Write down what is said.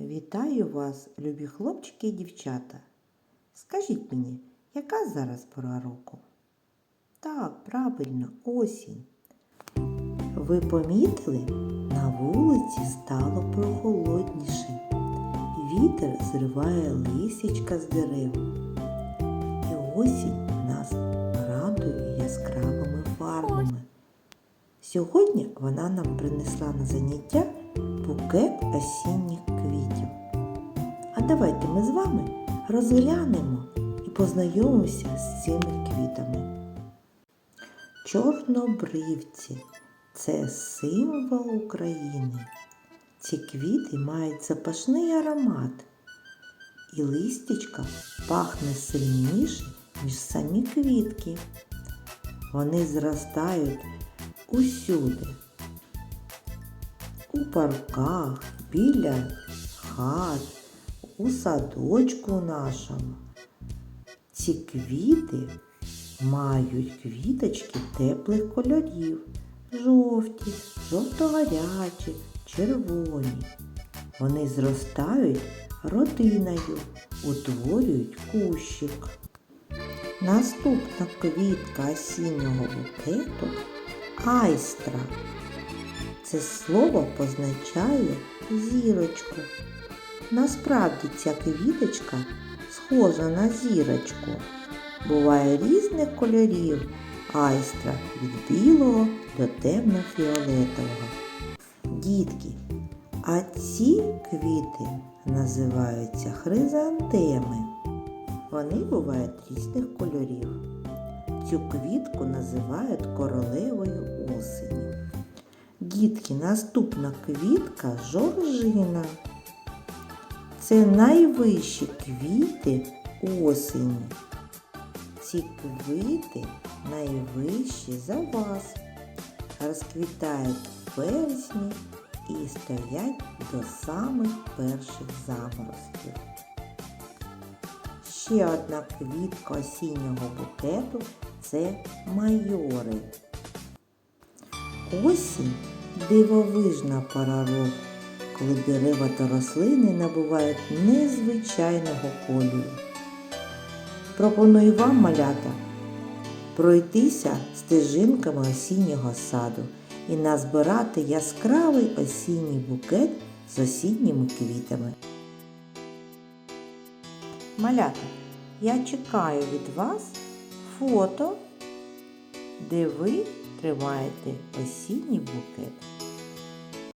Вітаю вас, любі хлопчики і дівчата. Скажіть мені, яка зараз пора року? Так, правильно, осінь. Ви помітили, на вулиці стало прохолодніше. Вітер зриває лисячка з дерев. І осінь нас радує яскравими фарбами. Сьогодні вона нам принесла на заняття букет осінніх квітів. А давайте ми з вами розглянемо і познайомимося з цими квітами. Чорнобривці це символ України. Ці квіти мають запашний аромат, і листячка пахне сильніше, ніж самі квітки. Вони зростають усюди. У парках, біля хат, у садочку нашому. Ці квіти мають квіточки теплих кольорів, жовті, жовто-гарячі, червоні. Вони зростають родиною, утворюють кущик. Наступна квітка осіннього букету айстра. Це слово позначає зірочку. Насправді ця квіточка схожа на зірочку. Буває різних кольорів айстра від білого до темно-фіолетового. Дітки, а ці квіти називаються хризантеми. Вони бувають різних кольорів. Цю квітку називають королевою осені. Дітки, наступна квітка жоржина. Це найвищі квіти осені. Ці квіти найвищі за вас. Розквітають вересні і стоять до самих перших заморозків. Ще одна квітка осіннього букету це майори. Осінь дивовижна пора року, коли дерева та рослини набувають незвичайного кольору. Пропоную вам, малята, пройтися стежинками осіннього саду і назбирати яскравий осінній букет з осінніми квітами. Малята, я чекаю від вас фото, де ви тримаєте осінній букет.